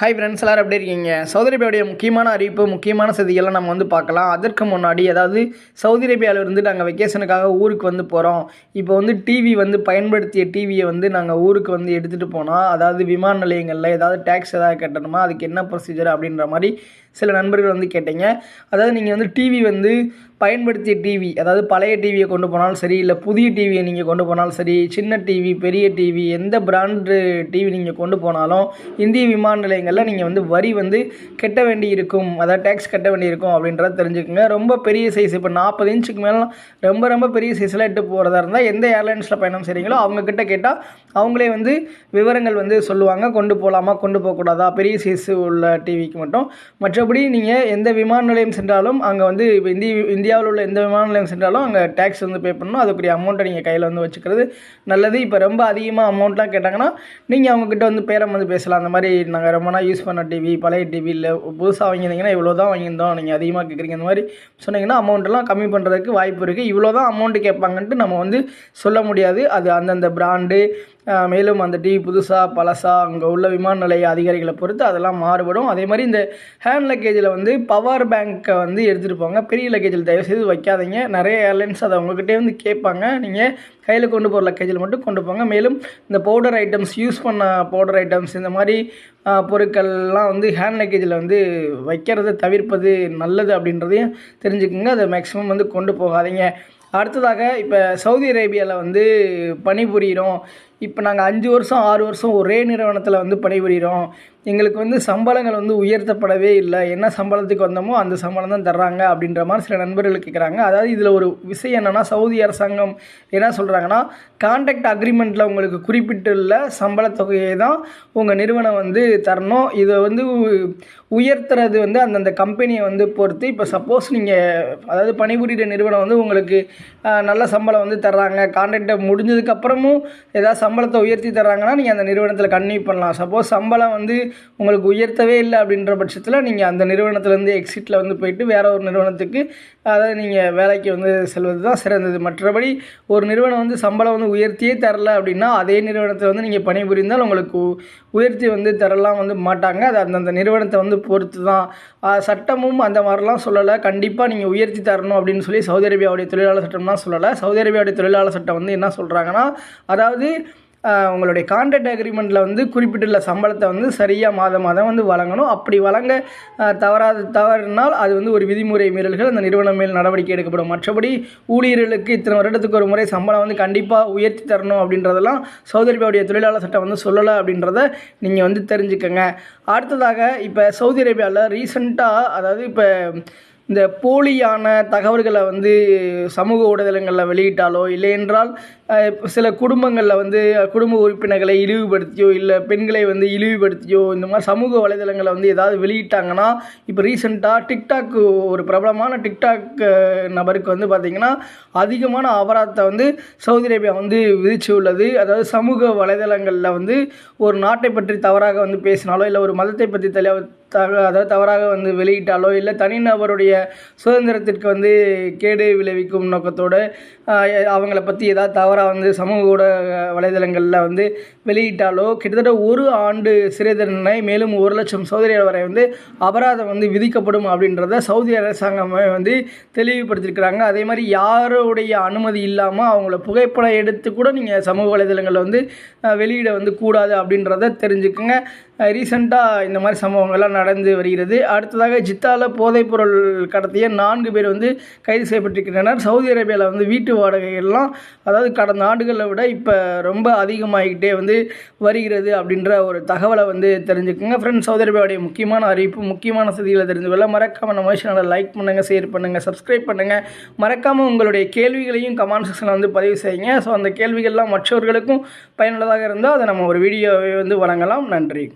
Hi friends எல்லோரும் எப்படி இருக்கீங்க? சவுதி அரேபியாவுடைய முக்கியமான அறிவிப்பு முக்கியமான செய்திகளை நம்ம வந்து பார்க்கலாம். அதற்கு முன்னாடி அதாவது சவுதி அரேபியாவிலிருந்து நாங்கள் வெக்கேஷனுக்காக ஊருக்கு வந்து போகிறோம் இப்போ வந்து டிவி வந்து பயன்படுத்திய டிவியை வந்து நாங்கள் ஊருக்கு வந்து எடுத்துகிட்டு போனால் அதாவது விமான நிலையங்களில் ஏதாவது டேக்ஸ் ஏதாவது கட்டணுமா? அதுக்கு என்ன ப்ரொசீஜர் அப்படின்ற மாதிரி சில நண்பர்கள் வந்து கேட்டீங்க. அதாவது நீங்கள் வந்து டிவி வந்து பயன்படுத்திய டிவி அதாவது பழைய டிவியை கொண்டு போனாலும் சரி இல்லை புதிய டிவியை நீங்கள் கொண்டு போனாலும் சரி சின்ன டிவி பெரிய டிவி எந்த பிராண்டு டிவி நீங்கள் கொண்டு போனாலும் இந்திய விமான நிலையங்களில் நீங்கள் வந்து வரி வந்து கட்ட வேண்டி இருக்கும் அதாவது டேக்ஸ் கட்ட வேண்டி இருக்கும் அப்படின்றத தெரிஞ்சுக்கோங்க. ரொம்ப பெரிய சைஸ் இப்போ நாற்பது இன்ச்சுக்கு மேலே ரொம்ப ரொம்ப பெரிய சைஸில் எட்டு போகிறதா இருந்தால் எந்த ஏர்லைன்ஸில் பயணம் செய்கிறீங்களோ அவங்கக்கிட்ட கேட்டால் அவங்களே வந்து விவரங்கள் வந்து சொல்லுவாங்க. கொண்டு போகலாமா கொண்டு போகக்கூடாதா பெரிய சைஸ் உள்ள டிவிக்கு மட்டும். மற்றபடி நீங்கள் எந்த விமான நிலையம் சென்றாலும் அங்கே வந்து இப்போ இந்திய இந்தியாவில் உள்ள எந்த விமான நிலையம் சென்றாலும் அங்கே டேக்ஸ் வந்து பே பண்ணணும். அதுக்குரிய அமௌண்ட்டை நீங்கள் கையில் வந்து வச்சுக்கிறது நல்லது. இப்போ ரொம்ப அதிகமாக அமௌண்ட்லாம் கேட்டாங்கன்னா நீங்கள் அவங்கக்கிட்ட வந்து பேரம் வந்து பேசலாம். அந்த மாதிரி நாங்கள் ரொம்ப நாள் யூஸ் பண்ண டிவி பழைய டிவி இல்லை புதுசாக வாங்கியிருந்தீங்கன்னா இவ்வளோ தான் வாங்கியிருந்தோம். நீங்கள் அதிகமாக கேட்குறீங்க இந்த மாதிரி சொன்னீங்கன்னா அமௌண்ட்டெல்லாம் கம்மி பண்ணுறதுக்கு வாய்ப்பு இருக்குது இவ்வளோ தான் அமௌண்ட்டு கேட்பாங்கன்ட்டு நம்ம வந்து சொல்ல முடியாது. அது அந்தந்த பிராண்டு மேலும் அந்த டீ புதுசாக பழசாக அங்கே உள்ள விமான நிலைய அதிகாரிகளை பொறுத்து அதெல்லாம் மாறுபடும். அதே மாதிரி இந்த ஹேண்ட் லக்கேஜில் வந்து பவர் பேங்க்கை வந்து எடுத்துகிட்டு போங்க பெரிய லக்கேஜில் தயவுசெய்து வைக்காதீங்க. நிறைய ஏர்லைன்ஸ் அதை உங்ககிட்டே வந்து கேட்பாங்க. நீங்கள் கையில் கொண்டு போகிற லக்கேஜில் மட்டும் கொண்டு போங்க. மேலும் இந்த பவுடர் ஐட்டம்ஸ் யூஸ் பண்ண பவுடர் ஐட்டம்ஸ் இந்த மாதிரி பொருட்கள்லாம் வந்து ஹேண்ட் லக்கேஜில் வந்து வைக்கிறத தவிர்ப்பது நல்லது அப்படின்றதையும் தெரிஞ்சுக்கோங்க. அதை மேக்ஸிமம் வந்து கொண்டு போகாதீங்க. அடுத்ததாக இப்போ சவுதி அரேபியாவில் வந்து பணிபுரியிறோம். இப்போ நாங்கள் அஞ்சு வருஷம் ஆறு வருஷம் ஒரே நிறுவனத்தில் வந்து பணிபுரிகிறோம் எங்களுக்கு வந்து சம்பளங்கள் வந்து உயர்த்தப்படவே இல்லை. என்ன சம்பளத்துக்கு வந்தோமோ அந்த சம்பளம் தான் தர்றாங்க அப்படின்ற மாதிரி சில நண்பர்கள் கேட்குறாங்க அதாவது இதில் ஒரு விஷயம் என்னென்னா சவுதி அரசாங்கம் என்ன சொல்கிறாங்கன்னா கான்ட்ராக்ட் அக்ரிமெண்ட்டில் உங்களுக்கு குறிப்பிட்டுள்ள சம்பள தொகையை தான் உங்கள் நிறுவனம் வந்து தரணும். இதை வந்து உயர்த்துறது வந்து அந்தந்த கம்பெனியை வந்து பொறுத்து இப்போ சப்போஸ் நீங்கள் அதாவது பணிபுரிகிற நிறுவனம் வந்து உங்களுக்கு நல்ல சம்பளம் வந்து தர்றாங்க. கான்ட்ராக்டை முடிஞ்சதுக்கப்புறமும் ஏதாவது சம்பளத்தை உயர்த்தி தர்றாங்கன்னா நீங்கள் அந்த நிறுவனத்தில் கன்னியூ பண்ணலாம். சப்போஸ் சம்பளம் வந்து உங்களுக்கு உயர்த்தவே இல்லை அப்படின்ற பட்சத்தில் நீங்கள் அந்த நிறுவனத்துலேருந்து எக்ஸிட்டில் வந்து போயிட்டு வேறு ஒரு நிறுவனத்துக்கு அதாவது நீங்கள் வேலைக்கு வந்து செல்வது தான் சிறந்தது. மற்றபடி ஒரு நிறுவனம் வந்து சம்பளம் வந்து உயர்த்தியே தரல அப்படின்னா அதே நிறுவனத்தில் வந்து நீங்கள் பணிபுரிந்தால் உங்களுக்கு உயர்த்தி வந்து தரலாம் வந்து மாட்டாங்க. அது அந்தந்த நிறுவனத்தை வந்து பொறுத்து தான் சட்டமும் அந்த மாதிரிலாம் சொல்லலை. கண்டிப்பாக நீங்கள் உயர்த்தி தரணும் அப்படின்னு சொல்லி சவுதி அரேபியாவுடைய தொழிலாளர் சட்டம்லாம் சொல்லலை. சவுதி அரேபியாவுடைய தொழிலாளர் சட்டம் வந்து என்ன சொல்கிறாங்கன்னா அதாவது உங்களுடைய கான்ட்ராக்ட் அக்ரிமெண்ட்டில் வந்து குறிப்பிட்டுள்ள சம்பளத்தை வந்து சரியாக மாதம் மாதம் வந்து வழங்கணும். அப்படி வழங்க தவறாத தவறினால் அது வந்து ஒரு விதிமுறை மீறல்கள் அந்த நிறுவனம் மேல் நடவடிக்கை எடுக்கப்படும். மற்றபடி ஊழியர்களுக்கு இத்தனை வருடத்துக்கு ஒரு முறை சம்பளம் வந்து கண்டிப்பாக உயர்த்தி தரணும் அப்படின்றதெல்லாம் சவுதி அரேபியாவுடைய தொழிலாளர் சட்டம் வந்து சொல்லலை அப்படின்றத நீங்கள் வந்து தெரிஞ்சுக்கோங்க. அடுத்ததாக இப்போ சவுதி அரேபியாவில் ரீசெண்டாக அதாவது இப்போ இந்த போலியான தகவல்களை வந்து சமூக ஊடகங்களில் வெளியிட்டாலோ இல்லை என்றால் சில குடும்பங்களில் வந்து குடும்ப உறுப்பினர்களை இழிவுபடுத்தியோ இல்லை பெண்களை வந்து இழிவுபடுத்தியோ இந்த மாதிரி சமூக வலைதளங்களை வந்து ஏதாவது வெளியிட்டாங்கன்னா இப்போ ரீசெண்டாக டிக்டாக் ஒரு பிரபலமான டிக்டாக் நபருக்கு வந்து பார்த்திங்கன்னா அதிகமான அபராதத்தை வந்து சவுதி அரேபியா வந்து விதிச்சு உள்ளது அதாவது சமூக வலைதளங்களில் வந்து ஒரு நாட்டை பற்றி தவறாக வந்து பேசினாலோ இல்லை ஒரு மதத்தை பற்றி தெளிவ தக அதாவது தவறாக வந்து வெளியிட்டாலோ இல்லை தனிநபருடைய சுதந்திரத்திற்கு வந்து கேடு விளைவிக்கும் நோக்கத்தோடு அவங்கள பற்றி ஏதாவது தவறாக வந்து சமூக ஊடக வலைதளங்களில் வந்து வெளியிட்டாலோ கிட்டத்தட்ட ஒரு ஆண்டு சிறை தண்டனை மேலும் ஒரு லட்சம் சௌதரி வரை வந்து அபராதம் வந்து விதிக்கப்படும் அப்படின்றத சவுதி அரசாங்கமே வந்து தெளிவுபடுத்தியிருக்கிறாங்க. அதே மாதிரி யாருடைய அனுமதி இல்லாமல் அவங்கள புகைப்படம் எடுத்து கூட நீங்கள் சமூக வலைதளங்களில் வந்து வெளியிட வந்து கூடாது அப்படின்றத தெரிஞ்சுக்கோங்க. ரீசெண்டாக இந்த மாதிரி சம்பவங்கள்லாம் நடந்து வருகிறது. அடுத்ததாக ஜித்தாவில் போதைப்பொருள் கடத்திய நான்கு பேர் வந்து கைது செய்யப்பட்டிருக்கின்றனர். சவுதி அரேபியாவில் வந்து வீட்டு வாடகைகள்லாம் அதாவது கடந்த ஆண்டுகளை விட இப்போ ரொம்ப அதிகமாகிக்கிட்டே வந்து வந்து வருகிறது அப்படின்ற ஒரு தகவலை வந்து தெரிஞ்சுக்கோங்க. ஃப்ரெண்ட்ஸ் சவுதி அரேபியாவுடைய முக்கியமான அறிவிப்பு முக்கியமான செய்திகளை தெரிஞ்சு கொள்ள மறக்காமல் நம்ம சேனலை லைக் பண்ணுங்கள் ஷேர் பண்ணுங்கள் சப்ஸ்கிரைப் பண்ணுங்கள் மறக்காமல் உங்களுடைய கேள்விகளையும் கமெண்ட் செக்ஷனில் வந்து பதிவு செய்யுங்க. ஸோ அந்த கேள்விகள்லாம் மற்றவர்களுக்கும் பயனுள்ளதாக இருந்தால் அதை நம்ம ஒரு வீடியோவை வந்து வழங்கலாம். நன்றி.